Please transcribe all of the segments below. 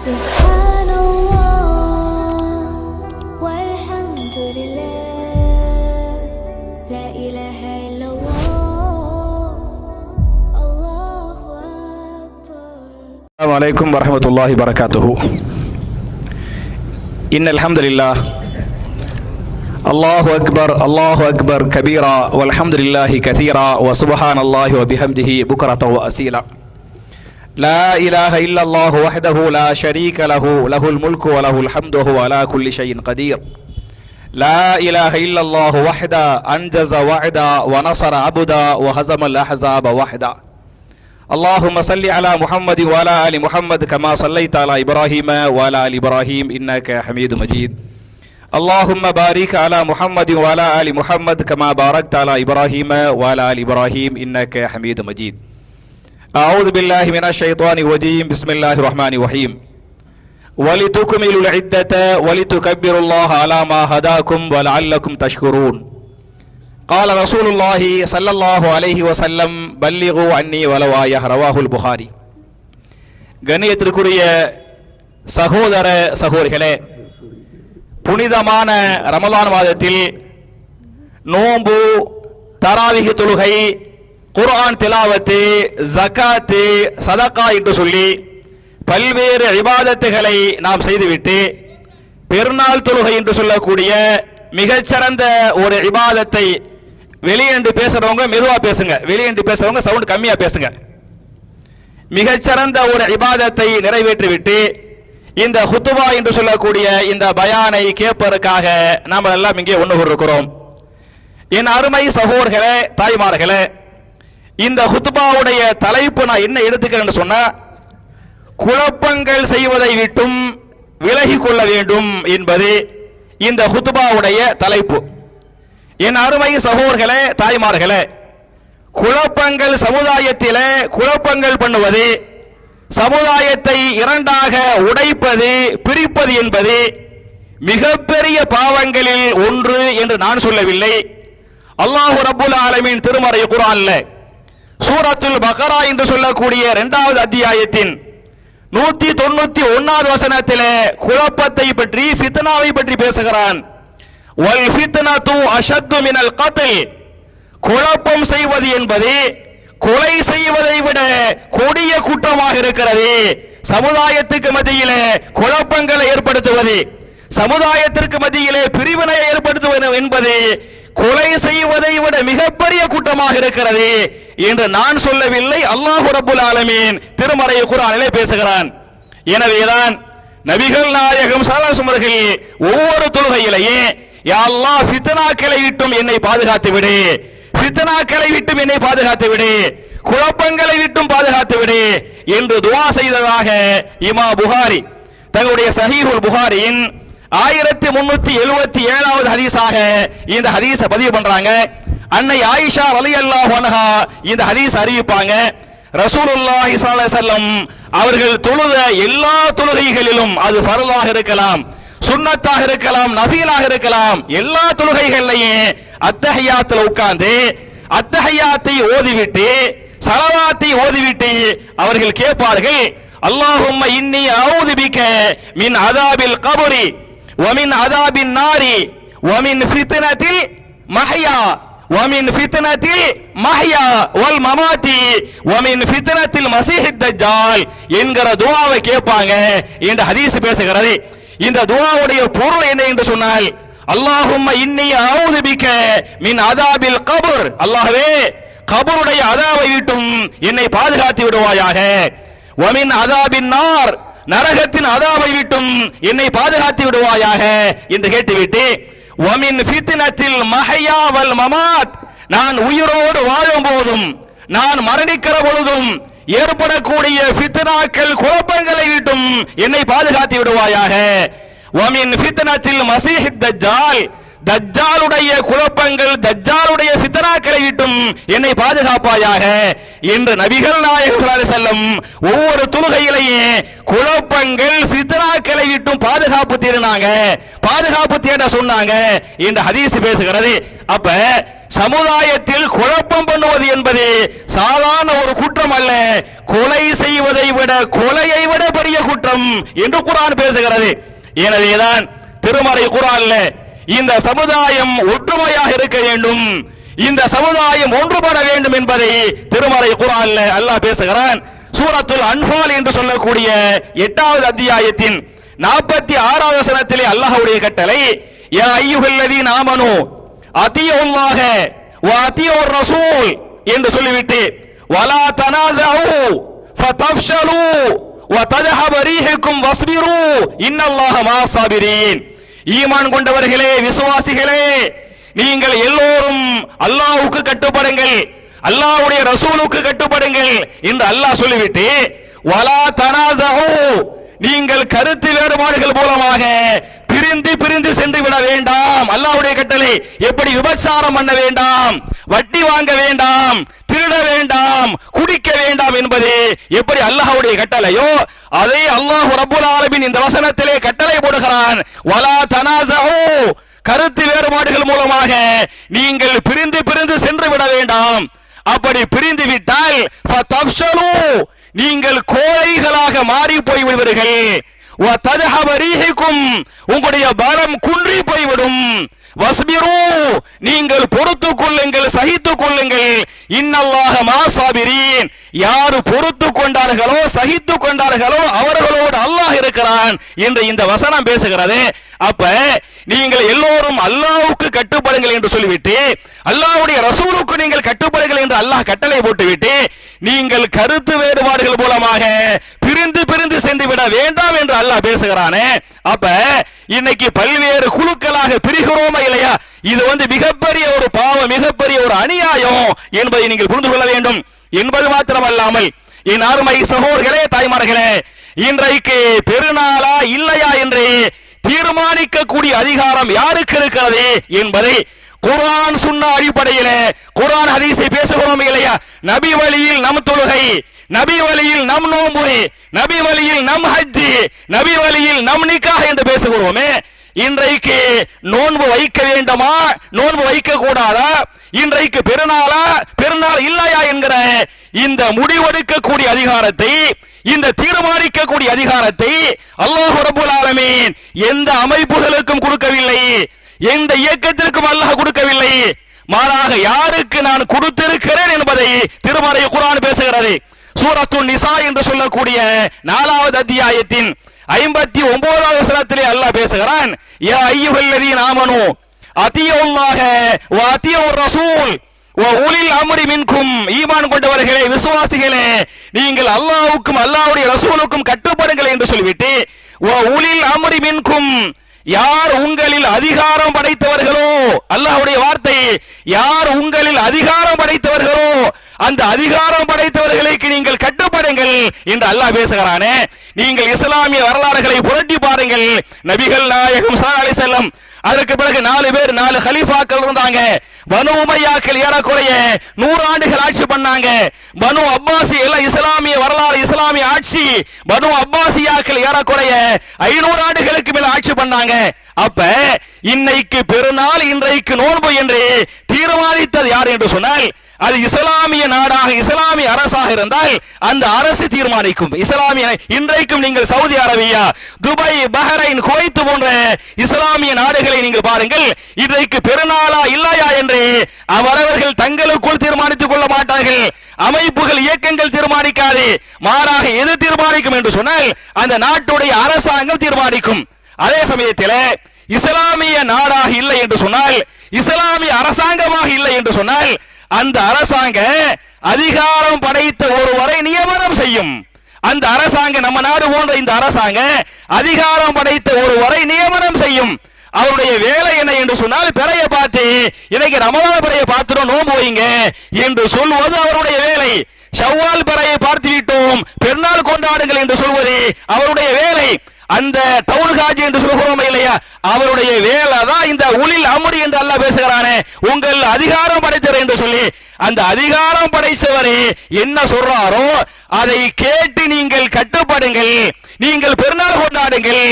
سبحان الله والحمد لله لا إله إلا الله الله أكبر السلام عليكم ورحمة الله وبركاته. إن الحمد لله الله أكبر الله أكبر كبيرا والحمد لله كثيرا وسبحان الله وبحمده بكرة وأسيلا لا إله إلا الله وحده لا شريك له له الملك وله الحمد وهو على كل شيء قدير. لا إله إلا الله وحده أنجز وعدا ونصر عبدا وهزم الأحزاب وحده اللهم صل على محمد وعلى آل محمد كما صليت على إبراهيم وعلى آل إبراهيم إنك حميد مجيد. اللهم بارك على محمد وعلى آل محمد كما باركت على إبراهيم وعلى آل إبراهيم إنك حميد مجيد. اعوذ بالله من الشيطان الرجيم بسم الله الرحمن الرحيم ولتكملوا العدة ولتكبروا الله على ما هداكم ولعلكم تشكرون قال رسول الله صلى الله عليه وسلم بلغوا عني ولو آية رواه البخاري கண்ணியத்திற்குரிய சகோதர சகோதரிகளே புனிதமான ரமலான் மாதத்தில் நோன்பு தராவிக தொழுகை குர்ஆன் திலாவத்து ஜகாத்து சதக்கா என்று சொல்லி பல்வேறு இபாதத்துகளை நாம் செய்துவிட்டு பெருநாள் தொழுகை என்று சொல்லக்கூடிய மிகச்சிறந்த ஒரு இபாதத்தை வெளியேண்டு பேசுறவங்க மெதுவா பேசுங்க. வெளியேண்டு பேசுறவங்க சவுண்ட் கம்மியா பேசுங்க. மிகச்சிறந்த ஒரு இபாதத்தை நிறைவேற்றிவிட்டு இந்த ஹுத்துபா என்று சொல்லக்கூடிய இந்த பயானை கேட்பதற்காக நாம் எல்லாம் இங்கே ஒன்று இருக்கிறோம் என் அருமை சகோதர்களே தாய்மார்களே இந்த ஹுத்பாவுடைய தலைப்பு நான் என்ன எடுத்துக்கிறேன்னு சொன்னா குழப்பங்கள் செய்வதை விட்டும் விலகி கொள்ள வேண்டும் என்பது இந்த ஹுத்பாவுடைய தலைப்பு. என் அருமை சகோதரர்களே தாய்மார்களே குழப்பங்கள் சமுதாயத்திலே குழப்பங்கள் பண்ணுவது சமுதாயத்தை இரண்டாக உடைப்பது பிரிப்பது என்பது மிகப்பெரிய பாவங்களில் ஒன்று என்று நான் சொல்லவில்லை. அல்லாஹு ரபுல் ஆலமின் திருமறை குரான்ல சூரத்துல் பக்ரா என்று சொல்லக்கூடிய இரண்டாவது அத்தியாயத்தின் நூத்தி தொண்ணூத்தி ஒன்னாவது வசனத்திலே குழப்பத்தை பற்றி ஃபித்னாவை பற்றி பேசுகிறான். வல் ஃபித்னது அஷத்து மினல் கத்ல். குழப்பம் செய்வது என்பது கொலை செய்வதை விட கொடிய குற்றமாக இருக்கிறது. சமுதாயத்துக்கு மத்தியிலே குழப்பங்களை ஏற்படுத்துவது சமுதாயத்திற்கு மத்தியிலே பிரிவினை ஏற்படுத்துவது என்பது கொலை செய்வதை விட மிகப்பெரிய குற்றமாக இருக்கிறது. என்று நான் சொல்லவில்லை அல்லாஹு ரபுல் ஆலமீன் திருமறை குரானிலே பேசுகிறான். எனவேதான் நபிகள் நாயகம் சலாசம் ஒவ்வொரு தொழுகையிலேயே யாழ்லா அல்லாஹ் ஃபித்னாக்களை விட்டும் என்னை பாதுகாத்து விடு ஃபித்னாக்களை விட்டும் என்னை பாதுகாத்து விடு குழப்பங்களை விட்டும் பாதுகாத்து விடு என்று துவா செய்ததாக இமா புகாரி தங்களுடைய சஹீஹுல் புகாரியின் ஆயிரத்தி முன்னூத்தி எழுபத்தி ஏழாவது ஹதீஸாக இந்த ஹதீஸை பதிவு பண்றாங்க. அன்னை ஆயிஷா அலி அல்லாஹ் இந்த ஹதீஸ் அறிவிப்பாங்க. ரசூலுல்லாஹி ஸல்லல்லாஹு செல்லம் அவர்கள் தொழுத எல்லா தொழுகைகளிலும் அது ஃபர்லாக இருக்கலாம் சுண்ணத்தாக இருக்கலாம் நஃபீலாக இருக்கலாம். எல்லா தொழுகைகள்லையும் அத்தஹியாத்துல உட்கார்ந்து அத்தஹியாத்தை ஓதிவிட்டு சலவாத்தை ஓதிவிட்டு அவர்கள் கேட்பார்கள் அல்லாஹும்ம இன்னி அவுதுபிக்க மின் அதாபில் கபரி வமின் அதாபின் நாரி வமின் ஃபித்னத்தில் மஹையா. ومن فتنة மஹ்யா வல் மமாத்தி ومن فتنة المسيح الدجال என்கிற துஆவை கேட்பாங்க என்று ஹதீஸ் பேசுகிறது இந்த துஆவுடைய பொருள் என்ன என்று சொன்னால் அல்லாஹும்ம இன்னி அவுது பிக்க மின் அதாபில் கபர் அல்லாஹ்வே கபருடைய அதாவை விட்டும் என்னை பாதுகாத்து விடுவாயாக வமின் அதாபின் நார் நரகத்தின் அதாவை விட்டும் என்னை பாதுகாத்து விடுவாயாக என்று கேட்டுவிட்டு வமின் ஃபித்னத்தில் மஹயா மமாத் நான் உயிரோடு வாழும் போதும் நான் மரணிக்கிற பொழுதும் ஏற்படக்கூடிய ஃபித்னாக்கள் குழப்பங்களை விட்டும் என்னை பாதுகாத்து விடுவாயாக. வமின் ஃபித்னத்தில் மசீஹித் தஜ்ஜால் தஜ்ஜாலுடைய குழப்பங்கள் தஜ்ஜாலுடைய சித்தனாக்களை விட்டும் என்னை பாதுகாப்பாயாக. என்று நபிகள் நாயகர்களால் செல்லும் ஒவ்வொரு தொழுகையிலேயே குழப்பங்கள் சித்தனாக்களை விட்டும் பாதுகாப்பு தேடினாங்க. பாதுகாப்பு தேட சொன்னாங்க என்று ஹதீஸ் பேசுகிறது. அப்ப சமுதாயத்தில் குழப்பம் பண்ணுவது என்பது சாதாரண ஒரு குற்றம் அல்ல. கொலை செய்வதை விட கொலையை விட பெரிய குற்றம் என்று குரான் பேசுகிறது. எனவேதான் திருமறை குர்ஆன்ல இந்த சமுதாயம் ஒற்றுமையாக இருக்க வேண்டும். இந்த சமுதாயம் ஒன்றுபட வேண்டும் என்பதை திருமறை குரான்ல அல்லாஹ் பேசுகிறான். சூரத்துல் அன்பால் என்று சொல்லக்கூடிய எட்டாவது அத்தியாயத்தின் நாற்பத்தி ஆறாவது சனத்திலே அல்லாஹுடைய கட்டளை யா ஐயுகல்லதி நாமனு அதியுல்லாக வாத்தியோர் ரசூல் என்று சொல்லிவிட்டு வலா தனாசவு ஃபதஃப்ஷலு வதஹப ரீஹுக்கும் வஸ்பிரு இன்னல்லாஹ மாசாபிரீன் ஈமான் கொண்டவர்களே விசுவாசிகளே நீங்கள் எல்லோரும் அல்லாவுக்கு கட்டுப்படுங்கள். அல்லாவுடைய ரசூலுக்கு கட்டுப்படுங்கள் என்று அல்லாஹ் சொல்லிவிட்டு வலா தனாஸு நீங்கள் கருத்து வேறுபாடுகள் மூலமாக பிரிந்து பிரிந்து சென்று விட வேண்டாம். அல்லாஹ்வுடைய கட்டளை எப்படி விபச்சாரம் பண்ண வேண்டாம் வட்டி வாங்க வேண்டாம் திருட வேண்டாம் குடிக்க வேண்டாம் என்பதே எப்படி அல்லாஹுடைய கட்டளையோ அதை அல்லாஹ் ரபுல் ஆலமின் இந்த வசனத்திலே கட்டளை போடுகிறான். வலா தனாசஹு கருத்து வேறுபாடுகள் மூலமாக நீங்கள் பிரிந்து பிரிந்து சென்று விட வேண்டாம். அப்படி பிரிந்து விட்டால் நீங்கள் கோழைகளாக மாறி போய் விடுவீர்கள். உங்களுடைய பலம் குன்றி போய்விடும். வஸ்பிரு நீங்கள் பொறுத்துக் கொள்ளுங்கள் சகித்துக் கொள்ளுங்கள். இன்னல்லாக மாசாபிரீன். யார் பொறுத்துக் கொண்டார்களோ சகித்துக் கொண்டார்களோ அவர்களோடு அல்லாஹ் இருக்கிறான் என்று இந்த வசனம் பேசுகிறது. அப்ப நீங்கள் எல்லோரும் அல்லாவுக்கு கட்டுப்படுங்கள் என்று சொல்லிவிட்டு அல்லாவுடைய ரசூலுக்கு நீங்கள் கட்டுப்படுங்கள் என்று அல்லாஹ் கட்டளை போட்டுவிட்டு நீங்கள் கருத்து வேறுபாடுகள் மூலமாக பிரிந்து பிரிந்து சென்று விட வேண்டாம் என்று அல்லாஹ் பேசுகிறானே. அப்ப இன்னைக்கு பல்வேறு குழுக்களாக பிரிகிறோம் இது வந்து மிகப்பெரிய ஒரு பாவம் மிகப்பெரிய ஒரு அநியாயம் என்பதை நீங்கள் புரிந்து கொள்ள வேண்டும். என்பது மாத்திரமல்லாமல் என் அருமை சகோதர்களே தாய்மார்களே இன்றைக்கு பெருநாளா இல்லையா என்று தீர்மானிக்கக்கூடிய அதிகாரம் யாருக்கு இருக்கிறது என்பதை குர்ஆன் சுன்னா அடிப்படையில் குர்ஆன் ஹதீஸை பேசுகிறோம் இல்லையா? நபி வழியில் நம் தொழுகை நபி வழியில் நம் நோம்பு நபி வழியில் நம் ஹஜ்ஜி நபி வழியில் நம் நிக்காக என்று பேசுகிறோமே. இன்றைக்கு நோன்பு வைக்க வேண்டுமா? நோன்பு வைக்க கூடாதா இன்றைக்கு பெருநாளா? பெருநாள் இல்லையா என்கிற இந்த முடிவெடுக்கக்கூடிய அதிகாரத்தை இந்த தீர்மானிக்கக்கூடிய அதிகாரத்தை அல்லாஹ் ரபுல் ஆலமீன் எந்த அமைப்புகளுக்கும் கொடுக்கவில்லை. எந்த இயக்கத்திற்கும் அல்லாஹ் கொடுக்கவில்லை. மாறாக யாருக்கு நான் கொடுத்திருக்கிறேன் என்பதை திருமறை குரான் பேசுகிறது. சூரத்து நிசா என்று சொல்லக்கூடிய நாலாவது அத்தியாயத்தின் ஐம்பத்தி ஒன்பதாவது வசனத்திலே அல்லாஹ் பேசுகிறான் யா ஐயுகல்லதி நாமனு அதியுல்லாஹ வ அதியுர் ரசூல் வ உலில் அம்ரி மின்கும். ஈமான் கொண்டவர்களே விசுவாசிகளே நீங்கள் அல்லாஹ்வுக்கும் அல்லாஹ்வுடைய ரசூலுக்கும் கட்டுப்படுங்கள் என்று சொல்லிவிட்டு வ உலில் அம்ரி மின்கும். யார் உங்களில் அதிகாரம் படைத்தவர்களோ அல்லாஹ்வுடைய வார்த்தை யார் உங்களில் அதிகாரம் படைத்தவர்களோ அந்த அதிகாரம் படைத்தவர்களுக்கு நீங்கள் கட்டுப்படுங்கள் என்று அல்லாஹ் பேசுகிறானே. நீங்கள் இஸ்லாமிய வரலாறுகளை புரட்டி பாருங்கள். நபிகள் நாயகம் அலி செல்லம் அதற்கு பிறகு நாலு பேர் நாலு ஹலீஃபாக்கள் இருந்தாங்க. பனு உமையாக்கள் ஏறக்குறைய நூறு ஆண்டுகள் ஆட்சி பண்ணாங்க. பனு அப்பாசி எல்லாம் இஸ்லாமிய வரலாறு இஸ்லாமிய ஆட்சி பனு அப்பாசியாக்கள் ஏறக்குறைய ஐநூறு ஆண்டுகளுக்கு மேல் ஆட்சி பண்ணாங்க. அப்ப இன்னைக்கு பெருநாள் இன்றைக்கு நோன்பு என்று தீர்மானித்தது யார் என்று சொன்னால் அது இஸ்லாமிய நாடாக இஸ்லாமிய அரசாக இருந்தால் அந்த அரசு தீர்மானிக்கும். இஸ்லாமிய இன்றைக்கும் நீங்கள் Saudi Arabia Dubai Bahrain Kuwait போன்ற இஸ்லாமிய நாடுகளை நீங்கள் பாருங்கள் இன்றைக்கு பெருநாளா இல்லையா என்று அவரவர்கள் தங்களுக்குள் தீர்மானித்துக் கொள்ள மாட்டார்கள். அமைப்புகள் இயக்கங்கள் தீர்மானிக்காது. மாறாக எது தீர்மானிக்கும் என்று சொன்னால் அந்த நாட்டுடைய அரசாங்கம் தீர்மானிக்கும். அதே சமயத்தில் இஸ்லாமிய நாடாக இல்லை என்று சொன்னால் இஸ்லாமிய அரசாங்கமாக இல்லை என்று சொன்னால் அந்த அரசாங்க அதிகாரம் படைத்த ஒருவரை நியமனம் செய்யும். அந்த அரசாங்க நம்ம நாடு போன்ற இந்த அரசாங்க அதிகாரம் படைத்த ஒருவரை நியமனம் செய்யும். அவருடைய வேலை என்ன என்று சொன்னால் பிறைய பார்த்து இன்னைக்கு ரமதான பிறைய பார்த்துடும் நோன்பு வைங்க என்று சொல்வது அவருடைய வேலை. செவ்வால் பிறையை பார்த்து விட்டோம் பெருநாள் கொண்டாடுங்கள் என்று சொல்வது அவருடைய வேலை. அந்த டவுன் காஜி என்று சொல்கிறோமே இல்லையா? அவருடைய வேலை தான் இந்த உளில் அமுடி என்று அல்ல பேசுகிறானே. உங்கள் அதிகாரம் படைத்தவர் என்று சொல்லி அந்த அதிகாரம் படைத்தவர் என்ன சொல்றாரோ அதை கேட்டு நீங்கள் கட்டுப்படுங்கள் நீங்கள் பெருநாள் கொண்டாடுங்கள்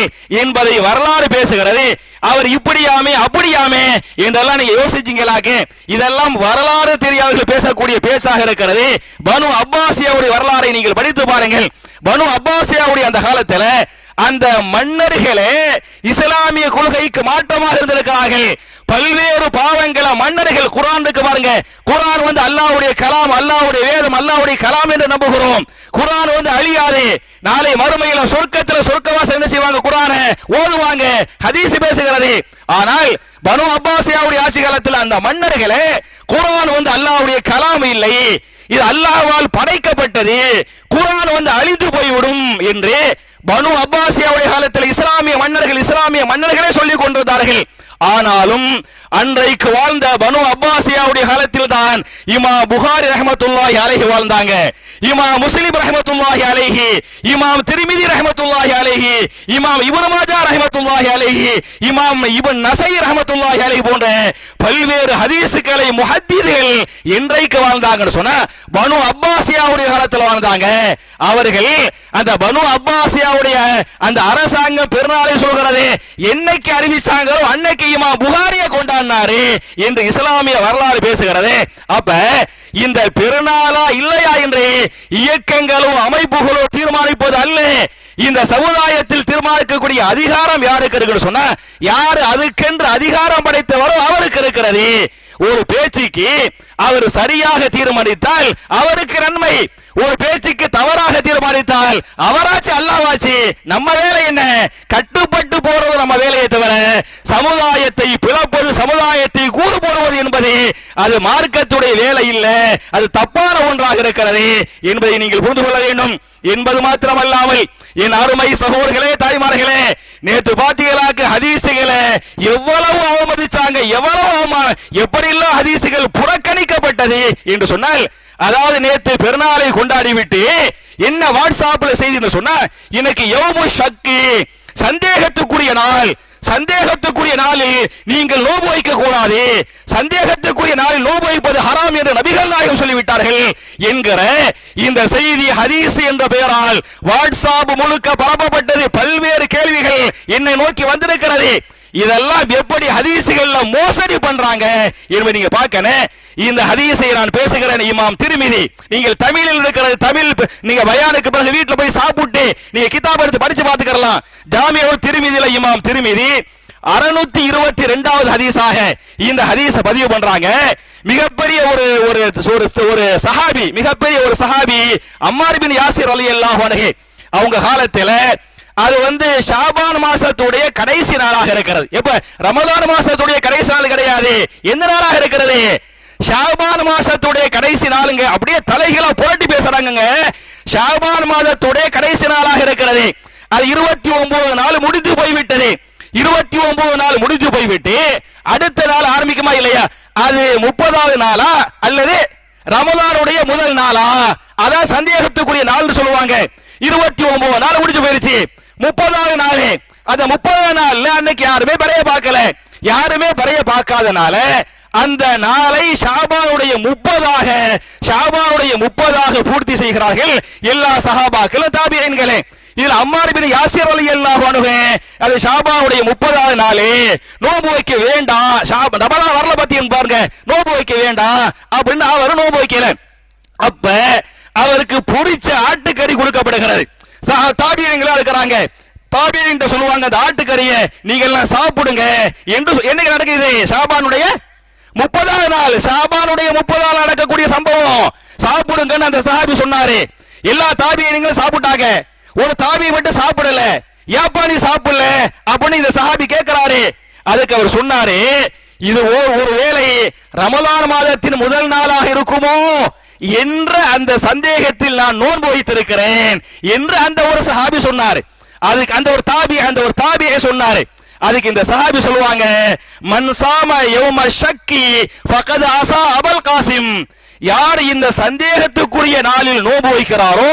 என்பதை வரலாறு பேசுகிறது. அவர் இப்படியாமே அப்படியாமே என்றெல்லாம் நீங்க யோசிச்சீங்களாக்கு. இதெல்லாம் வரலாறு தெரியாதவர்கள் பேசக்கூடிய பேச்சாக இருக்கிறது. பனு அப்பாசியாவுடைய வரலாறை நீங்கள் படித்து பாருங்கள். பனு அப்பாசியாவுடைய அந்த காலத்துல அந்த மன்னர்களே இஸ்லாமிய கொள்கைக்கு மாற்றமாக இருந்திருக்கிறார்கள். பல்வேறு பாவங்களை மன்னர்கள் குரானுக்கு பாருங்க. குரான் வந்து அல்லாவுடைய கலாம் அல்லாவுடைய வேதம் அல்லாவுடைய கலாம் என்று நம்புகிறோம். குரான் வந்து அழியாது. நாளை மறுமையில சொர்க்கத்துல சொர்க்கவாசம் என்ன செய்வாங்க குரானை? ஓதுவாங்க. ஹதீஸ் பேசுகிறது. ஆனால் பனு அப்பாசியாவுடைய ஆட்சி காலத்தில் அந்த மன்னர்களே குரான் வந்து அல்லாவுடைய கலாம் இல்லை. இது அல்லாஹ்வால் படைக்கப்பட்டது. குரான் வந்து அழிந்து போய்விடும் என்று பனு அப்பாசியாவுடைய காலத்தில் இஸ்லாமிய மன்னர்கள் இஸ்லாமிய மன்னர்களே சொல்லிக் கொண்டிருந்தார்கள். ஆனாலும் அன்றைக்கு வாழ்ந்த பனு அப்பாசியாவுடைய காலத்தில் தான் இமா புகாரி ரஹமத்துல்லாஹி அலைஹி வாழ்ந்தாங்க. இமா முஸ்லிம் ரஹமத்துல்லாஹி அலைஹி இமாம் திருமிதி ரஹமத்துல்லாஹி அலைஹி இமாம் இபன் மாஜா ரஹமத்துல்லாஹி அலைஹி இமாம் இபன் நசை ரஹமத்துல்லாஹி அலைஹி போன்ற பல்வேறு ஹதீஸுகளை முஹத்தீதுகள் இன்றைக்கு வாழ்ந்தாங்கன்னு சொன்னா பனு அப்பாசியாவுடைய காலத்தில் வாழ்ந்தாங்க. அவர்கள் அந்த பனு அப்பாசியாவுடைய அந்த அரசாங்கம் பெருநாளை சொல்கிறது என்னைக்கு அறிவிச்சாங்களோ அன்னைக்கு இமாம் புகாரிய கொண்டாடினாரு என்று இஸ்லாமிய வரலாறு பேசுகிறது. அப்ப இந்த பெருநாளா இல்லையா என்று இயக்கங்களும் அமைப்புகளும் தீர்மானிப்பது அல்ல. இந்த சமுதாயத்தில் தீர்மானிக்கக்கூடிய அதிகாரம் யாருக்கு இருக்குன்னு சொன்னா யாரு அதுக்கென்று அதிகாரம் படைத்தவரோ அவருக்கு இருக்கிறது. ஒரு பேச்சுக்கு அவர் சரியாக தீர்மானித்தால் அவருக்கு நன்மை. ஒரு பேச்சுக்கு தவறாக தீர்மானித்தால் அவராச்சு அல்லாவாச்சு நம்ம வேலை என்ன? கட்டுப்பட்டு போறது நம்ம வேலையை தவிர சமுதாயத்தை பிளப்பது சமுதாயத்தை கூறு போடுவது என்பது அது மார்க்கத்துடைய வேலை இல்லை. அது தப்பான ஒன்றாக இருக்கிறது என்பதை நீங்கள் புரிந்து கொள்ள வேண்டும். என்பது மாத்திரமல்லாமல் என் அருமை சகோதரர்களே தாய்மார்களே நேற்று பாத்தீங்களாக்கு ஹதீசுகளை எவ்வளவு அவமதிச்சாங்க எவ்வளவு அவமான எப்படியெல்லாம் ஹதீசுகள் புறக்கணிக்கப்பட்டது என்று சொன்னால் அதாவது நேத்து பெருநாளை கொண்டாடி விட்டு என்ன வாட்ஸ்அப்ல செய்தின்னு சொன்னா இன்னைக்கு எவ்வளவு சக்கு சந்தேகத்துக்குரிய நாள் சந்தேகத்துக்குரிய நாளில் நீங்கள் நோபு வைக்க கூடாது சந்தேகத்துக்குரிய நாளில் நோபு வைப்பது ஹராம் என்று நபிகள் நாயகம் சொல்லிவிட்டார்கள் என்கிற இந்த செய்தி ஹதீஸ் என்ற பெயரால் வாட்ஸ்அப் முழுக்க பரப்பப்பட்டது. பல்வேறு கேள்விகள் என்னை நோக்கி வந்திருக்கிறது. இதெல்லாம் எப்படி ஹதீசுகள்ல மோசடி பண்றாங்க என்பதை நீங்க பார்க்கணும். இந்த ஹதீஸை நான் பேசுகிறேன் இமாம் திருமிதி. நீங்கள் தமிழில் இருக்கிறது தமிழ் நீங்க பயானுக்கு பிறகு வீட்டில் போய் சாப்பிட்டு நீங்க கிதாப் எடுத்து படிச்சு பார்த்துக்கலாம் ஜாமியோ திருமிதியில இமாம் திருமிதி அறுநூத்தி இருபத்தி ரெண்டாவது ஹதீஸாக இந்த ஹதீஸ பதிவு பண்றாங்க. மிகப்பெரிய ஒரு ஒரு ஒரு ஒரு சஹாபி மிகப்பெரிய ஒரு சஹாபி அம்மார் பின் யாசிர் அலி அல்லாஹ் அவங்க காலத்துல அது வந்து ஷாபான் மாசத்துடைய கடைசி நாளாக இருக்கிறது. எப்ப? ரமதான் மாசத்துடைய கடைசி நாள் கிடையாது. எந்த நாளாக இருக்கிறது? ஷாபான் மாசத்துடைய கடைசி நாளுங்க. அப்படியே தலைகளை புரட்டி பேசுறாங்க ஷாபான் மாதத்துடைய கடைசி நாளாக இருக்கிறது. அது இருபத்தி ஒன்பது நாள் முடிந்து போய்விட்டது. இருபத்தி ஒன்பது நாள் முடிஞ்சு போய்விட்டு அடுத்த நாள் ஆரம்பிக்குமா இல்லையா? அது முப்பதாவது நாளா அல்லது ரமலானுடைய முதல் நாளா? அதான் சந்தேகத்துக்குரிய நாள் சொல்லுவாங்க. இருபத்தி ஒன்பது நாள் முடிஞ்சு போயிருச்சு. முப்பதாவது நாள். அந்த முப்பதாவது நாள்ல அன்னைக்கு யாருமே பறைய பார்க்கல. யாருமே பறைய பார்க்காதனால அந்த நாளை ஷாபாவுடைய முப்பதாக ஷாபாவுடைய முப்பதாக பூர்த்தி செய்கிறார்கள். எல்லா சஹாபாக்களும் தாபியன்களே. இதில் அம்மார் பின் யாசிர் அலி அல்லாஹ் அது ஷாபாவுடைய முப்பதாவது நாளே. நோம்பு வைக்க வேண்டாம் ஷாப் ரமலான் வரல பத்தியும் பாருங்க. நோம்பு வைக்க வேண்டாம் அப்படின்னு அவர் நோம்பு வைக்கல. அப்ப அவருக்கு பொறிச்ச ஆட்டுக்கறி கொடுக்கப்படுகிறது. சஹா தாபியங்களா இருக்கிறாங்க. தாபியன் சொல்லுவாங்க அந்த ஆட்டுக்கறியை நீங்க எல்லாம் சாப்பிடுங்க. என்று சொ- என்னைக்கு நடக்குது? ஷாபானுடைய முப்பதாவது நாள். ஷாபானுடைய முப்பதாவது நடக்கக்கூடிய சம்பவம். சாப்பிடுங்கன்னு அந்த சஹாபி சொன்னாரு. எல்லா தாபியங்களும் சாப்பிட்டாங்க. ஒரு தாபியை மட்டும் சாப்பிடல. ஏப்பா நீ சாப்பிடல? அப்படின்னு இந்த சஹாபி கேட்கிறாரு அதுக்கு அவர் சொன்னாரு இது ஓ- ஒரு வேலை ரமலான் மாதத்தின் முதல் நாளாக இருக்குமோ என்ற அந்த சந்தேகத்தில் நான் நோன்பு வைத்திருக்கிறேன் என்று அந்த ஒரு சஹாபி சொன்னார். அதுக்கு அந்த ஒரு தாபி அந்த ஒரு தாபியை சொன்னாரு. அதுக்கு இந்த சஹாபி சொல்லுவாங்க மன் சாம யௌம ஷக்கி ஃபகத் அசா அபல் காசிம். யார் இந்த சந்தேகத்துக்குரிய நாளில் நோன்பு வைக்கிறாரோ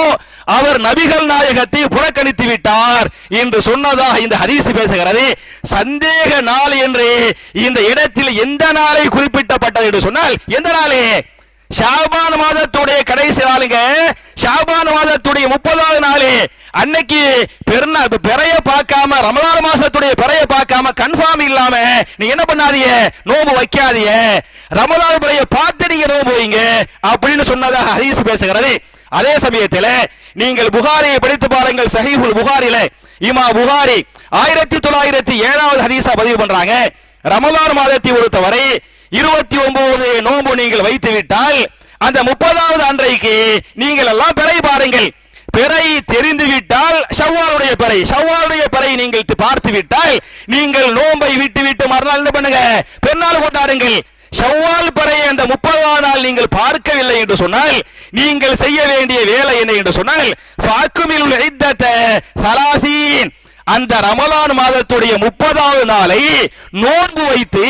அவர் நபிகள் நாயகத்தை புறக்கணித்து விட்டார் என்று சொன்னதாக இந்த ஹரிசு பேசுகிறது. சந்தேக நாள் என்று இந்த இடத்தில் எந்த நாளை குறிப்பிட்டப்பட்டது என்று சொன்னால் எந்த நாளே? ஷாபான் மாதத்துடைய கடைசி நாளுங்க. ஷாபான் மாதத்துடைய முப்பதாவது நாளே. அன்னைக்கு பெருநா பிறைய பார்க்காம ரமலான மாசத்துடைய பிறைய பார்க்காம கன்ஃபார்ம் இல்லாம நீ என்ன பண்ணாதீங்க? நோம்பு வைக்காதீங்க. ரமலான பிறைய பார்த்து நீங்க நோம்பு வைங்க அப்படின்னு சொன்னதாக ஹரீஸ் பேசுகிறது. அதே சமயத்தில் நீங்கள் புகாரியை படித்து பாருங்கள் சஹீஹுல் புகாரில. இமா புகாரி ஆயிரத்தி தொள்ளாயிரத்தி ஏழாவது ஹதீஸா பதிவு பண்றாங்க. ரமலான் மாதத்தை பொறுத்தவரை இருபத்தி ஒன்பது நோன்பு நீங்கள் வைத்து விட்டால் அந்த முப்பதாவது அன்றைக்கு நீங்கள் எல்லாம் பிறை பாருங்கள். பிறை தெரிந்துவிட்டால் ஷவ்வாலுடைய பிறை. ஷவ்வாலுடைய பிறை நீங்கள் பார்த்து விட்டால் நீங்கள் நோன்பை விட்டு விட்டு மறுநாள் என்ன பண்ணுங்க? பெருநாள் கொண்டாடுங்கள். ஷவ்வால் பறையை அந்த முப்பதாம் நாள் நீங்கள் பார்க்கவில்லை என்று சொன்னால் நீங்கள் செய்ய வேண்டிய வேலை என்ன என்று சொன்னால் ஃபாக்குமில் சலாசீன். அந்த ரமலான் மாதத்துடைய முப்பதாவது நாளை நோன்பு வைத்து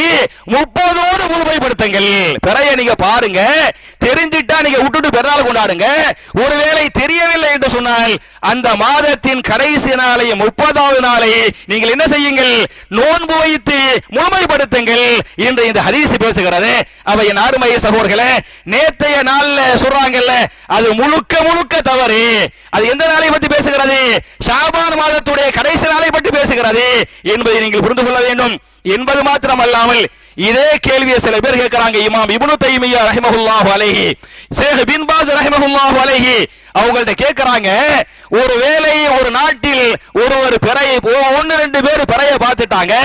முப்பதோடு முழுமைப்படுத்துங்கள். பிறைய நீங்க பாருங்க. தெரிஞ்சிட்டா நீங்க விட்டுட்டு பெருநாள் கொண்டாடுங்க. ஒருவேளை தெரியவில்லை என்று சொன்னால் அந்த மாதத்தின் கடைசி நாளை முப்பதாவது நாளை நீங்கள் என்ன செய்யுங்கள்? நோன்பு வைத்து முழுமைப்படுத்துங்கள் என்று இந்த ஹதீஸ் பேசுகிறது. அவை என் அருமை சகோதர்களே நேத்தைய நாள்ல சொல்றாங்கல்ல அது முழுக்க முழுக்க தவறு. அது எந்த நாளை பற்றி பேசுகிறது? ஷாபான் மாதத்துடைய கடைசி நாளை பற்றி பேசுகிறது என்பதை நீங்கள் புரிந்து கொள்ள வேண்டும். என்பது மாத்திரம் அல்லாமல் இதே கேள்வியை சில பேர் கேட்கிறாங்க. இமாம் இப்னு தைமியா ரஹிமஹுல்லாஹு அலைஹி ஷேக் பின் பாஸ் ரஹிமஹுல்லாஹு அலைஹி அவங்கள்ட்ட கேட்கிறாங்க ஒரு வேலை ஒரு நாட்டில் ஒருவர் பிறையை ஒன்னு ரெண்டு பேர் பிறைய பார்த்துட்டாங்க.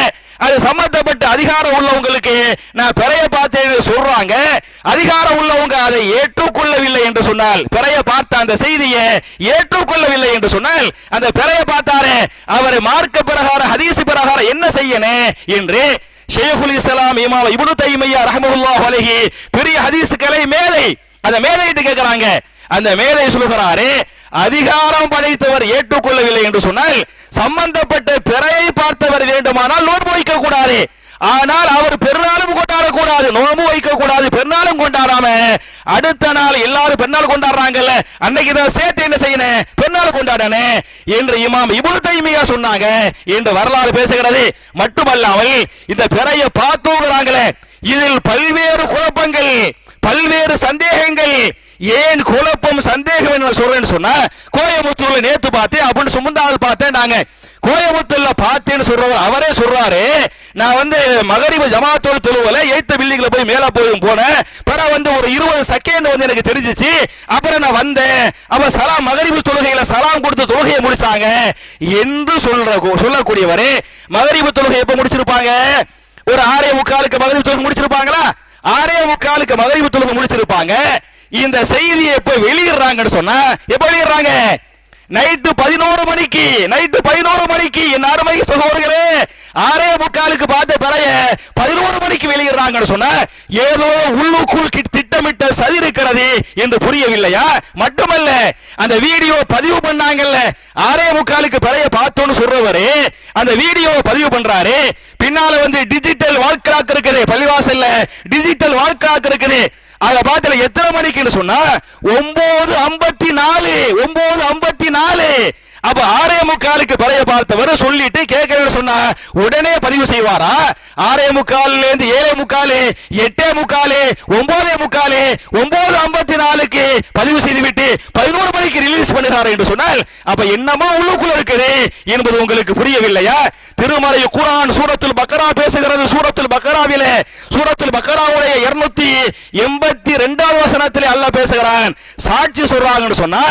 அது சம்பந்தப்பட்ட அதிகாரம் உள்ளவங்களுக்கு நான் பிறைய பார்த்தேன்னு சொல்றாங்க. அதிகாரம் உள்ளவங்க அதை ஏற்றுக்கொள்ளவில்லை என்று சொன்னால் பிறைய பார்த்த அந்த செய்தியை ஏற்றுக்கொள்ளவில்லை என்று சொன்னால் அந்த பிறைய பார்த்தாரே அவர் மார்க்க பிரகாரம் ஹதீசு பிரகாரம் என்ன செய்யணும் என்று ஷேகுல் இஸ்லாம் இமாம் இபுனு தைமையா ரஹமுல்லா அலைஹி பெரிய ஹதீஸ்களை மேலை அந்த மேலையிட்டு கேட்கிறாங்க அந்த மேலை சொல்கிறாரு அதிகாரம் படைத்தவர் ஏற்றுக்கொள்ளவில்லை என்று சொன்னால் சம்பந்தப்பட்ட பிறையை பார்த்தவர் வேண்டுமானால் நோன்பு வைக்க கூடாது ஆனால் அவர் பெருநாளும் கொண்டாடக்கூடாது நோம்பு வைக்க கூடாது பெருநாளும் கொண்டாடாம. அடுத்த நாள் எல்லாரும் பெருநாள் கொண்டாடுறாங்கல்ல அன்னைக்கு தான் சேர்த்து என்ன செய்யணும்? பெருநாள் கொண்டாடனே என்று இமாம் இப்னு தைமியா சொன்னாங்க என்று வரலாறு பேசுகிறது. மட்டுமல்லாமல் இந்த பிறைய பார்த்தோங்கிறாங்களே இதில் பல்வேறு குழப்பங்கள் பல்வேறு சந்தேகங்கள். ஏன் குழப்பம் சந்தேகம் என்ன சொல்றேன்னு சொன்னா கோயம்புத்தூர்ல நேத்து பார்த்தேன் அப்படின்னு சுமந்தாள் பார்த்தேன் நாங்க. கோயம்புத்தூர்ல பார்த்தேன்னு சொல்றவர் அவரே சொல்றாரு நான் வந்து மகரிப ஜமாத்தோடு தொழுவல எய்த்த பில்டிங்ல போய் மேல போய் போனேன். பிறகு வந்து ஒரு இருபது செகண்ட் வந்து எனக்கு தெரிஞ்சிச்சு. அப்புறம் நான் வந்தேன். அப்ப சலாம் மகரிபு தொழுகையில சலாம் கொடுத்து தொழுகையை முடிச்சாங்க. என்று சொல்ற சொல்லக்கூடியவரே மகரிபு தொழுகை எப்ப முடிச்சிருப்பாங்க? ஒரு ஆறே முக்காலுக்கு மகரிபு தொழுகை முடிச்சிருப்பாங்களா? ஆறே முக்காலுக்கு மகரிபு தொழுகை முடிச்சிருப்பாங்க. இந்த செய்தியை எப்ப வெளியிடுறாங்கன்னு சொன்னா எப்ப வெளியிடுறாங்க? நைட்டு பதினோரு மணிக்கு நைட்டு பதினோரு மணிக்கு. என் அருமை சகோதரர்களே ஆறே முக்காலுக்கு பார்த்த பிறைய பதினோரு மணிக்கு வெளியிடுறாங்கன்னு சொன்ன ஏதோ உள்ளுக்குள் திட்டமிட்ட சதி இருக்கிறது என்று புரியவில்லையா? மட்டுமல்ல அந்த வீடியோ பதிவு பண்ணாங்கல்ல ஆறே முக்காலுக்கு பிறைய பார்த்தோன்னு சொல்றவரு அந்த வீடியோ பதிவு பண்றாரு. பின்னால வந்து டிஜிட்டல் வாழ்க்காக்கு இருக்குது பள்ளிவாசல்ல டிஜிட்டல் வாழ்க்காக்கு இருக்குது. அதை பார்த்துல எத்தனை மணிக்குன்னு சொன்னா ஒன்பது ஐம்பத்தி நாலு ஒன்பது ஐம்பத்தி நாலு அப்ப ஆறே முக்காலுக்கு பழைய பார்த்தவர் சொல்லிட்டு கேட்கிறவர் சொன்னா உடனே பதிவு செய்வாரா? ஆறே முக்கால்ல இருந்து ஏழே முக்காலு எட்டே முக்காலு ஒன்பதே முக்காலு ஒன்பது ஐம்பத்தி நாலுக்கு பதிவு செய்து விட்டு பதினோரு மணிக்கு ரிலீஸ் பண்ணுகிறார் என்று சொன்னால் அப்ப என்னமோ உள்ளுக்குள்ள இருக்குது என்பது உங்களுக்கு புரியவில்லையா? திருமலை குரான் சூரத்தில் பக்கரா பேசுகிறது. சூரத்தில் பக்கராவிலே சூரத்தில் பக்கராவுடைய இருநூத்தி எண்பத்தி ரெண்டாவது வசனத்திலே அல்லாஹ் பேசுகிறான். சாட்சி சொல்றாங்கன்னு சொன்னா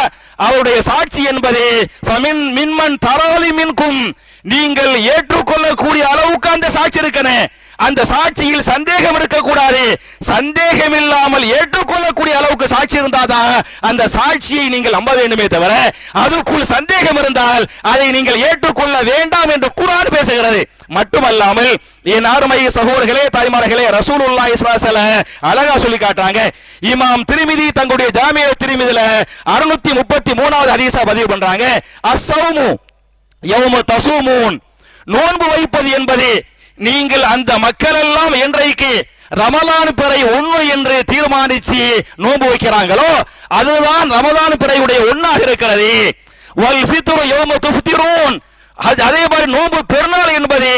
அவருடைய சாட்சி என்பது மின்மன் தராலி மின்கும் நீங்கள் ஏற்றுக்கொள்ளக்கூடிய அளவுக்கு அந்த சாட்சி இருக்கணும் அந்த சாட்சியில் சந்தேகம் இருக்கக்கூடாது. சந்தேகம் இல்லாமல் ஏற்றுக்கொள்ளக்கூடிய அளவுக்கு சாட்சி இருந்தாதான் அந்த சாட்சியை நீங்கள் நம்ப வேண்டுமே தவிர அதுக்குள் சந்தேகம் இருந்தால் அதை நீங்கள் ஏற்றுக்கொள்ள வேண்டாம் என்று குரான் பேசுகிறது. மட்டுமல்லாமல் என் அருமை சகோதரர்களே தாய்மார்களே ரசூல் உல்லா இஸ்லாசல அழகா சொல்லி காட்டுறாங்க. இமாம் திருமிதி தங்களுடைய ஜாமிய திருமிதில 633 முப்பத்தி மூணாவது அதிசா பதிவு பண்றாங்க. அசௌமு யௌம தசூமூன். நோன்பு வைப்பது என்பது நீங்கள் அந்த மக்கள் எல்லாம் இன்றைக்கு ரமலான் பிறை ஒன்று என்று தீர்மானிச்சு நோன்பு வைக்கிறாங்களோ அதுதான் ரமலான் பிறையுடைய ஒண்ணாக இருக்கிறது. வல் ஃபித்ரு யௌம துஃப்திரூன். அது அதே மாதிரி நோன்பு பெருநாள் என்பது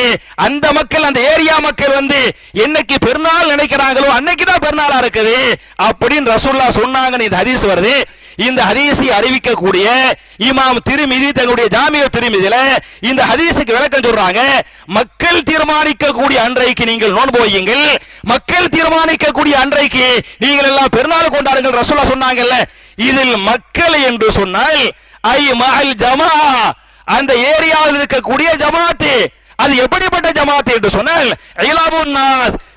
அந்த மக்கள் அந்த ஏரியா மக்கள் வந்து என்னைக்கு பெருநாள் நினைக்கிறாங்களோ அன்னைக்கு தான் பெருநாளா இருக்குது அப்படின்னு ரசூல்லா சொன்னாங்கன்னு இந்த ஹதீஸ் வருது. இந்த ஹதீஸை அறிவிக்கக்கூடிய இமாம் திருமிதி தங்களுடைய ஜாமிய திருமிதியில இந்த ஹதீஸுக்கு விளக்கம் சொல்றாங்க மக்கள் தீர்மானிக்கக்கூடிய அன்றைக்கு நீங்கள் நோன்பு வையுங்கள் மக்கள் தீர்மானிக்கக்கூடிய அன்றைக்கு நீங்கள் எல்லாம் பெருநாள் கொண்டாடுங்கள் ரசூல்லா சொன்னாங்கல்ல இதில் மக்கள் என்று சொன்னால் ஐ மகள் ஜமா அந்த ஏரியாவில் இருக்கக்கூடிய ஜமாத்து அது எப்படிப்பட்ட ஜமாத்து என்று சொன்னால்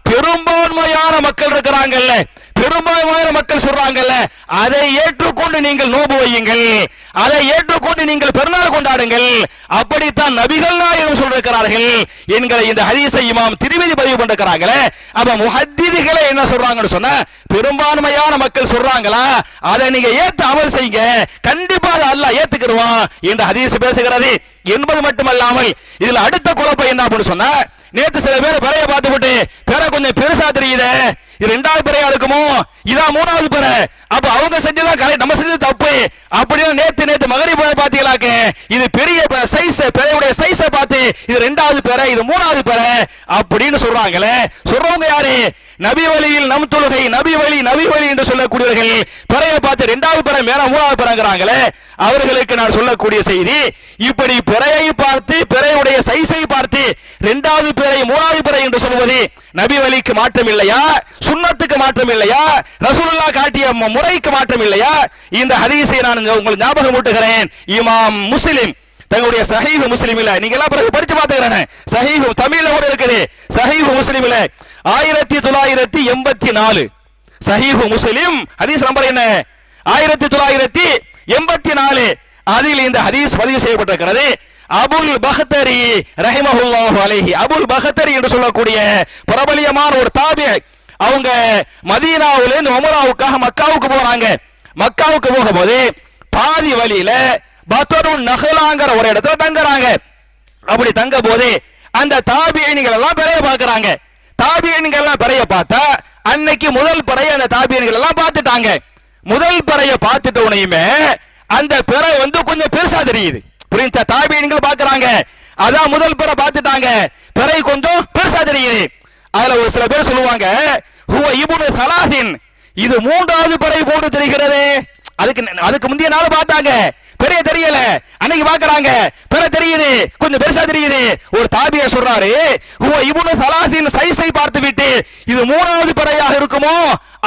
பெரும்பான்மையான மக்கள் இருக்கிறாங்கல்ல பெரும்பான்மையான மக்கள் சொல்றாங்கல்ல அதை ஏற்றுக்கொண்டு நீங்கள் நோபு வையுங்கள். அதை ஏற்றுக்கொண்டு நீங்கள் பெருநாள் கொண்டாடுங்கள். அப்படித்தான் நபிகள் நாயகம் சொல்லிருக்கிறார்கள். என்கிற இந்த ஹதீஸை இமாம் திருமதி பதிவு பண்ணிருக்கிறாங்களே. அப்ப முஹத்திதிகளை என்ன சொல்றாங்கன்னு சொன்னா பெரும்பான்மையான மக்கள் சொல்றாங்களா அதை நீங்க ஏத்து அமல் செய்யுங்க. கண்டிப்பா அதை அல்லாஹ் ஏத்துக்கிடுவான் என்று ஹதீஸ் பேசுகிறது. என்பது மட்டுமல்லாமல் இதுல அடுத்த குழப்பம் என்ன அப்படின்னு சொன்னா நேத்து சில பேர் பிறைய பார்த்துவிட்டு பிறை கொஞ்சம் பெருசா தெரியுது. இது ரெண்டாவது பிறையா இருக்குமோ இதான் மூணாவது பிறை. அப்ப அவங்க செஞ்சதான் கரெக்ட் நம்ம செஞ்சது தப்பு. அப்படின்னு நேத்து நேத்து மகரி பிறை பாத்தீங்களாக்க இது பெரிய சைஸ் பிறையுடைய சைஸை பார்த்து இது ரெண்டாவது பிறை இது மூணாவது பிறை அப்படின்னு சொல்றாங்களே. சொல்றவங்க யாரு? நபி வழியில் நம் தொழுகை நபி வழி நபி வழி என்று சொல்லக்கூடியவர்கள் பிறையை பார்த்து ரெண்டாவது பிறை மேல மூணாவது பிறங்கிறாங்களே. அவர்களுக்கு நான் சொல்லக்கூடிய செய்தி இப்படி பிறையை பார்த்து பிறையுடைய சைஸை பார்த்து ரெண்டாவது பிறை மூணாவது பிறை என்று சொல்வது நபி வழிக்கு மாற்றம் இல்லையா சுண்ணத்துக்கு மாற்றம் இல்லையா ரசூலுல்லா காட்டிய முறைக்கு மாற்றம் இல்லையா இந்த ஹதீஸை நான் உங்களுக்கு ஞாபகம் ஊட்டுகிறேன். இமாம் முஸ்லிம் தங்களுடைய சஹீஹ் முஸ்லிமில நீங்க எல்லாம் பிறகு படிச்சு பாத்துக்கிறேன் சஹீஹ் தமிழ்ல கூட இருக்குது. சஹீஹ் முஸ்லிமில ஆயிரத்தி தொள்ளாயிரத்தி எண்பத்தி நாலு. சஹீஹ் முஸ்லிம் ஹதீஸ் நம்பர் என்ன? ஆயிரத்தி தொள்ளாயிரத்தி எண்பத்தி நாலு. அதில் இந்த ஹதீஸ் பதிவு செய்யப்பட்டிருக்கிறது. அபுல் பஹ்தரி ரஹிமஹுல்லாஹு அலைஹி. அபுல் பஹ்தரி என்று சொல்லக்கூடிய பிரபலியமான ஒரு தாபி. அவங்க மதீனாவிலிருந்து உமராவுக்காக மக்காவுக்கு போறாங்க மக்காவுக்கு போகும்போது பாதி வழியில பத்தரும் நகலாங்கிற ஒரு இடத்துல தங்குறாங்க. அப்படி தங்க போது அந்த தாபியணிகள் எல்லாம் பெறைய பார்க்கறாங்க. தாபியணிகள் எல்லாம் பெறைய பார்த்தா அன்னைக்கு முதல் பறைய அந்த தாபியணிகள் எல்லாம் பார்த்துட்டாங்க. முதல் பறைய பார்த்துட்ட உனையுமே அந்த பிறை வந்து கொஞ்சம் பெருசா தெரியுது. புரியுதா தாபியணிகள் பார்க்கறாங்க. அதான் முதல் பிறை பார்த்துட்டாங்க. பிறை கொஞ்சம் பெருசா தெரியுது. அதுல ஒரு சில பேர் சொல்லுவாங்க ஹுவ இபுனு சலாஹின் இது மூன்றாவது படை போன்று தெரிகிறது. அதுக்கு அதுக்கு முந்தைய நாள் பார்த்தாங்க. பெரிய தெரியல. அன்னைக்கு பாக்குறாங்க பெரிய தெரியுது. கொஞ்சம் பெருசா தெரியுது. ஒரு தாபிய சொல்றாரு ஹுவ இபுனு சலாஹின் சைஸை பார்த்து விட்டு இது மூணாவது பிறையாக இருக்குமோ?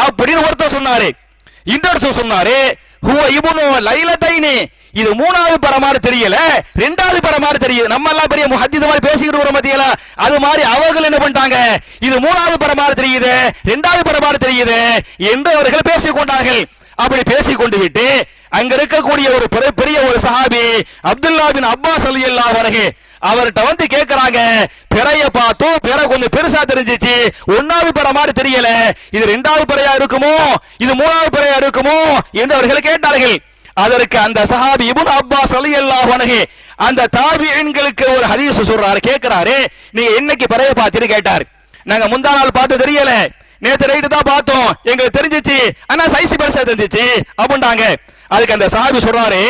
அப்படின்னு ஒருத்தர் சொன்னாரு. இன்னொருத்தர் சொன்னாரு ஹுவ இபுனு லைலத்தைனி. இது மூணாவது படம் மாதிரி தெரியல ரெண்டாவது படமானு தெரியுது. நம்ம எல்லாம் பெரிய முஹத்திது மாதிரி பேசிக்கிட்டு வரோம் மத்தியில அது மாதிரி அவர்கள் என்ன பண்ணிட்டாங்க? இது மூணாவது படம் மாதிரி தெரியுது ரெண்டாவது படம் தெரியுது என்று அவர்கள் பேசிக்கொண்டார்கள் அப்படி பேசிக்கொண்டு விட்டு அங்க இருக்கக்கூடிய ஒரு பெரிய- பெரிய ஒரு சஹாபி அப்துல்லா பின் அப்பாஸ் அலி அல்லா அவர்கிட்ட வந்து கேட்கிறாங்க பிறைய பார்த்தோம் பிற கொஞ்சம் பெருசா தெரிஞ்சிச்சு ஒன்னாவது பிற மாதிரி தெரியல இது ரெண்டாவது பிறையா இருக்குமோ இது மூணாவது பிறையா இருக்குமோ? என்று அவர்கள் கேட்டார்கள். அதற்கு அந்த சஹாபி இபுன் அப்பாஸ் அலி அல்லாஹ் அந்த தாபி தாபியன்களுக்கு ஒரு ஹதீஸ் சொல்றாரு கேட்கிறாரு நீங்க என்னைக்கு பறைய பார்த்துட்டு கேட்டார். நாங்க முந்தா நாள் பார்த்து தெரியல. நேற்று ரைட்டு தான் பார்த்தோம். எங்களுக்கு தெரிஞ்சிச்சு. ஆனா சைஸ் பெருசா தெரிஞ்சிச்சு. அப்படின்ட்டாங்க அதுக்கு அந்த சஹாபி சொல்றாரு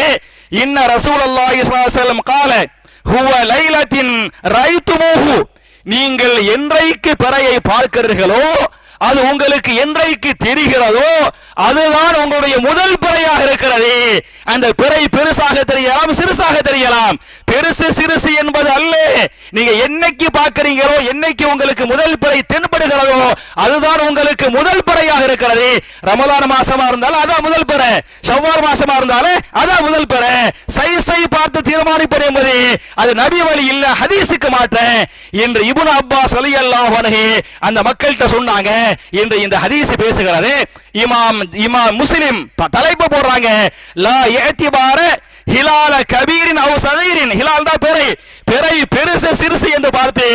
இன்ன ரசூல் அல்லாஹி செல்லம் கால ஹுவ லைலத்தின் ரைத்துமூஹு. நீங்கள் என்றைக்கு பறையை பார்க்கிறீர்களோ அது உங்களுக்கு என்றைக்கு தெரிகிறதோ அதுதான் உங்களுடைய முதல் பிறையாக இருக்கிறது. அந்த பிறை பெருசாக தெரியலாம் சிறுசாக தெரியலாம். பெருசு சிறுசு என்பது அல்ல. நீங்க என்னைக்கு பார்க்கிறீங்களோ என்னைக்கு உங்களுக்கு முதல் பிறை தென்படுகிறதோ அதுதான் உங்களுக்கு முதல் பிறையாக இருக்கிறது. ரமலான் மாசமா இருந்தாலும் அதான் முதல் பிறை. செவ்வாய் மாசமா இருந்தாலும் அதான் முதல் பிறை. சைஸை பார்த்து தீர்மானிப்பது என்பது அது நபி வழி இல்ல ஹதீஸுக்கு மாற்றேன் என்று இபுன் அப்பாஸ் அலி அல்லாஹ் அந்த மக்கள்கிட்ட சொன்னாங்க. என்று இந்த ஹதீஸ் பேசுகிறாரு இமாம் இமாம் முஸ்லிம் ப- தலைப்பு போடுறாங்க. லா ஏத்திபார ஹிலால கபீரின் அவ் சதீரின் ஹிலால் தான் பிறை. பிறை பெருசு சிறுசு என்று பார்த்து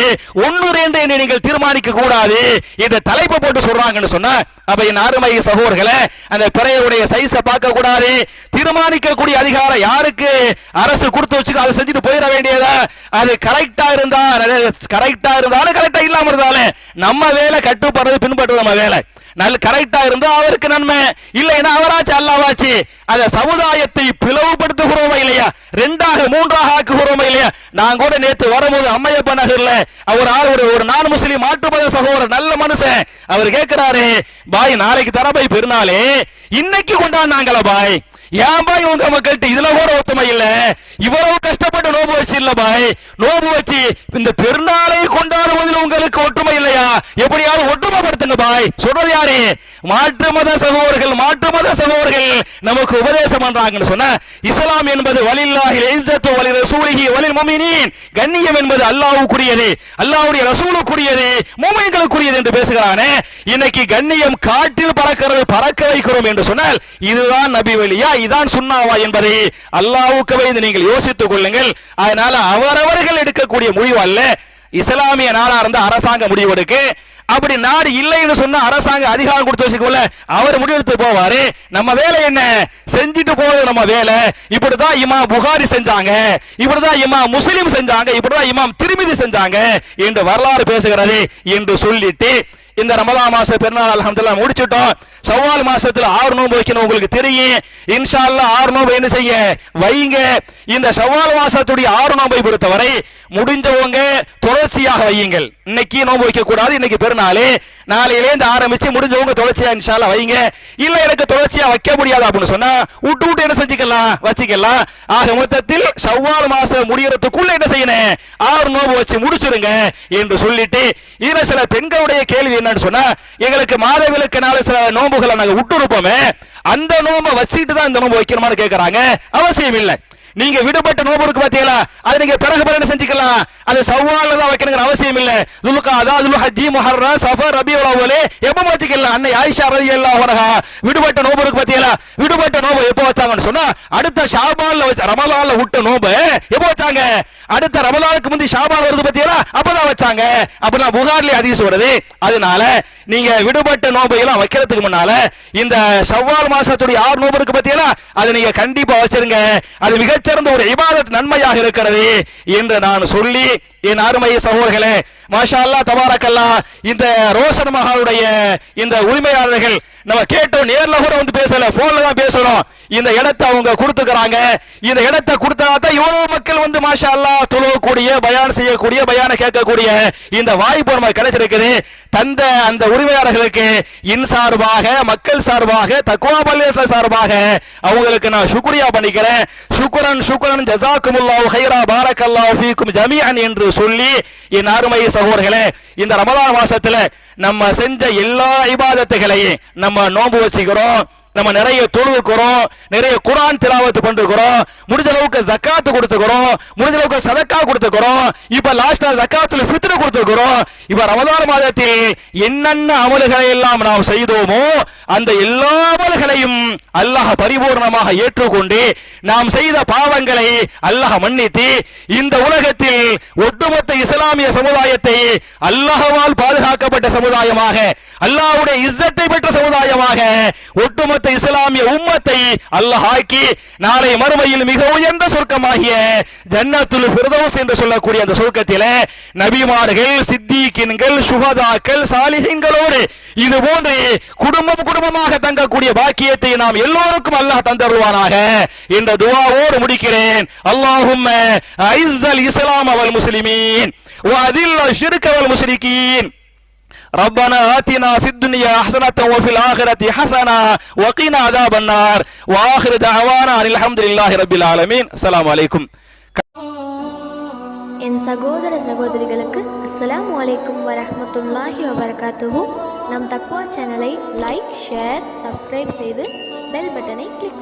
ஒன்று ரெண்டு என்று நீங்கள் தீர்மானிக்க கூடாது. இந்த தலைப்பு போட்டு சொல்றாங்கன்னு சொன்னா அப்ப என் அருமை சகோதரர்களே அந்த பிறையுடைய சைஸை பார்க்க கூடாது. தீர்மானிக்கக்கூடிய அதிகாரம் யாருக்கு? அரசு கொடுத்து வச்சுக்க அதை செஞ்சுட்டு போயிட வேண்டியதா? அது கரெக்டா இருந்தா கரெக்டா இருந்தாலும் கரெக்டா இல்லாம இருந்தாலும் நம்ம வேலை கட்டுப்படுறது பின்பற்றுறது நம்ம வேலை. நல்ல கரெக்டா இருந்தா அவருக்கு நன்மை. இல்லைன்னா அவராச்சு அல்லாவாச்சு அத சமுதாயத்தை பிளவுபடுத்துகிறோமா இல்லையா? ரெண்டாக மூன்றாக ஆக்குகிறோமா இல்லையா? நான் கூட நேத்து வரும்போது அம்மையப்ப நகர்ல அவர் ஆள் ஒரு ஒரு நான் முஸ்லீம் மாற்றுமத சகோதரர் நல்ல மனுஷன். அவர் கேட்கிறாரு பாய் நாளைக்கு தர பாய் பெருநாளே. இன்னைக்கு கொண்டாடினாங்களா பாய். ஏன் பாய் உங்க மக்கள்கிட்ட இதுல கூட ஒத்துமை இல்ல? இவ்வளவு கஷ்டப்பட்டு நோபு வச்சு இல்ல பாய் நோபு வச்சு இந்த பெருநாளை கொண்டாடுவதில் உங்களுக்கு ஒற்றுமை இல்லையா? எப்படியாவது ஒற்றுமைப்படுத்துங்க பாய். சொல்றது யாரு? மாற்று மத சகோதரர்கள் மாற்று மத சகோதரர்கள் நமக்கு உபதேசம் பண்றாங்கன்னு சொன்ன இஸ்லாம் என்பது வலில்லாஹில் இஸ்ஸத்து வலி ரசூலிஹி வலில் முஃமினீன் கண்ணியம் என்பது அல்லாஹ்வுக்குரியது அல்லாஹ்வுடைய ரசூலுக்குரியது மூமின்களுக்குரியது என்று பேசுகிறானே. இன்னைக்கு கண்ணியம் காட்டில் பறக்கிறது பறக்க வைக்கிறோம் என்று சொன்னால் இதுதான் நபி வழியா இதான் சுண்ணாவா என்பதை அல்லாஹ்வுக்கு வைத்து நீங்கள் யோசித்துக் கொள்ளுங்கள். அதனால அவரவர்கள் எடுக்கக்கூடிய முடிவு அல்ல. இஸ்லாமிய நாடா இருந்த அரசாங்கம் முடிவெடுக்கு அப்படி நாடு இல்லைன்னு சொன்னா அரசாங்க அதிகாரம் கொடுத்து வச்சுக்கோல அவர் முடிவெடுத்து போவாரு. நம்ம வேலை என்ன? செஞ்சுட்டு போறது நம்ம வேலை. இப்படிதான் இமா புகாரி செஞ்சாங்க. இப்படிதான் இமா முஸ்லிம் செஞ்சாங்க. இப்படிதான் இமாம் திருமிதி செஞ்சாங்க. என்று வரலாறு பேசுகிறது என்று சொல்லிட்டு இந்த ரமதா மாச பெருநாள் அல்ஹம்துலில்லாஹ் முடிச்சிட்டோம். சவால் மாசத்துல ஆறு நோன்பு வைக்கணும் உங்களுக்கு தெரியும். இன்ஷால்லா ஆறு நோன்பு என்ன செய்ய? வைங்க. இந்த சவால் மாசத்துடைய ஆறு நோன்பை பொறுத்தவரை முடிஞ்சவங்க தொடர்ச்சியாக வையுங்கள். இன்னைக்கு நோன்பு வைக்க கூடாது இன்னைக்கு பெருநாளே. நாளையிலேருந்து ஆரம்பிச்சு முடிஞ்சவங்க தொடர்ச்சியா இன்ஷா வைங்க இல்ல எனக்கு தொடர்ச்சியா வைக்க முடியாது அப்படின்னு சொன்னா விட்டு விட்டு என்ன செஞ்சுக்கலாம்? வச்சுக்கலாம். ஆக மொத்தத்தில் சவ்வால் மாசம் முடியறதுக்குள்ள என்ன செய்யணும்? ஆறு நோன்பு வச்சு முடிச்சிருங்க என்று சொல்லிட்டு இதுல சில பெண்களுடைய கேள்வி என்னன்னு சொன்னா எங்களுக்கு மாதவிலக்கு சில நோன்புகளை நாங்க விட்டு இருப்போமே அந்த நோன்பை வச்சுட்டு தான் இந்த நோன்பு வைக்கணுமான்னு கேட்கறாங்க அவசியம் இல்லை நீங்க விடுபட்ட நோன்பு இருக்கு பாத்தீங்களா நீங்க பிறகு பிறகு செஞ்சுக்கலாம். அது சவால தான் வைக்கணுங்கிற அவசியம் இல்ல. துலுகா அதாவது ஹஜ்ஜி முஹர்ரா சஃபர் ரபியுல் அவ்வளே எப்ப மாத்திக்கலாம் அன்னை ஆயிஷா ரலியல்லாஹு அன்ஹா. விடுபட்ட நோன்பு இருக்கு பாத்தீங்களா விடுபட்ட நோபு எப்போ வச்சாங்கன்னு சொன்னா அடுத்த ஷாபான்ல வச்ச ரமலான்ல விட்ட நோபு எப்போ வச்சாங்க? அடுத்த ரமலானுக்கு முந்தி ஷாபான் வருது பாத்தீங்களா அப்பதான் வச்சாங்க. அப்பதான் புகார்லயே அதிகம் வருது. அதனால நீங்க விடுபட்ட நோன்பை எல்லாம் வைக்கிறதுக்கு முன்னால இந்த ஷவ்வால் மாசத்துடைய ஆறு நோன்பு இருக்கு அதை நீங்க கண்டிப்பா வச்சிருங்க. அது மிகச்சிறந்த ஒரு இபாதத் நன்மையாக இருக்கிறது என்று நான் சொல்லி என் அருமை சகோதரர்களே மாஷா அல்லாஹ் தபாரக்கல்லா இந்த ரோஷன் மகாலுடைய இந்த உரிமையாளர்கள் நம்ம கேட்டோம் நேர்ல கூட வந்து பேசல போன்ல தான் பேசுறோம். இந்த இடத்தை அவங்க கொடுத்துக்கிறாங்க. இந்த இடத்தை கொடுத்தாதான் இவ்வளவு மக்கள் வந்து மாஷா அல்லாஹ் தொழுவக்கூடிய பயான் செய்யக்கூடிய பயான கேட்கக்கூடிய இந்த வாய்ப்பு நமக்கு கிடைச்சிருக்குது. தந்த அந்த உரிமையாளர்களுக்கு இன் சார்பாக மக்கள் சார்பாக தக்குவா பல்வேச சார்பாக அவங்களுக்கு நான் சுக்ரியா பண்ணிக்கிறேன். சுக்ரன் சுக்ரன் ஜசாக்குமுல்லாஹ் ஹைரா பாரக்கல்லாஹு ஃபீக்கும் ஜமீஅன் என்று சொல்லி என் அருமை சகோதரர்களே இந்த ரமலான் மாசத்துல நம்ம செஞ்ச எல்லா இபாதத்துகளையும் நம்ம நோன்பு வச்சுக்கிறோம். நம்ம நிறைய தொழுவுக்கிறோம் நிறைய குரான் திலாவத்து பண்ணுறோம் முடிஞ்ச அளவுக்கு ஜக்காத்து கொடுத்துக்கிறோம் முடிஞ்ச அளவுக்கு சதக்கா கொடுத்துக்கிறோம் இப்ப லாஸ்டா ஜக்காத்துல ஃபித்ர் கொடுத்துக்கிறோம். இப்ப ரமதான் மாதத்தில் என்னென்ன அமல்களை எல்லாம் நாம் செய்தோமோ அந்த எல்லா அமல்களையும் அல்லாஹ் பரிபூர்ணமாக ஏற்றுக்கொண்டு நாம் செய்த பாவங்களை அல்லாஹ் மன்னித்து இந்த உலகத்தில் ஒட்டுமொத்த இஸ்லாமிய சமுதாயத்தை அல்லாஹவால் பாதுகாக்கப்பட்ட சமுதாயமாக அல்லாஹுடைய இஸ்ஸத்தை பெற்ற சமுதாயமாக ஒட்டுமொத்த இஸ்லாமிய உம்மத்தை அல்லாஹ் ஆக்கி நாளை மறுமையில் மிக உயர்ந்த சொர்க்கமாகிய ஜன்னத்துல் ஃபிர்தௌஸ் என்று சொல்லக்கூடிய அந்த சொர்க்கத்திலே நபிமார்கள் சித்திகின்கள் சுகதாக்கள் சாலிஹீன்களோடு இது போன்று குடும்பம் குடும்பமாக தங்கக்கூடிய பாக்கியத்தை நாம் எல்லோருக்கும் அல்லாஹ் தந்தருவானாக என்ற துவாவோடு முடிக்கிறேன் அல்லாஹும்ம ஐஸல் இஸ்லாம் அவல் முஸ்லிமீன் وأذل الشرك والمشركين ربنا آتنا في الدنيا حسنة وفي الآخرة حسنة وقنا عذاب النار وآخر دعوانا أن الحمد لله رب العالمين السلام عليكم என் சகோதர சகோதரிகளுக்கு அஸ்ஸலாமு அலைக்கும் வரஹ்மத்துல்லாஹி வபரகாத்துஹு நம் தக்வா சேனலை லைக் ஷேர் சப்ஸ்கிரைப் செய்து பெல் பட்டனை கிளிக் செய்யுங்கள்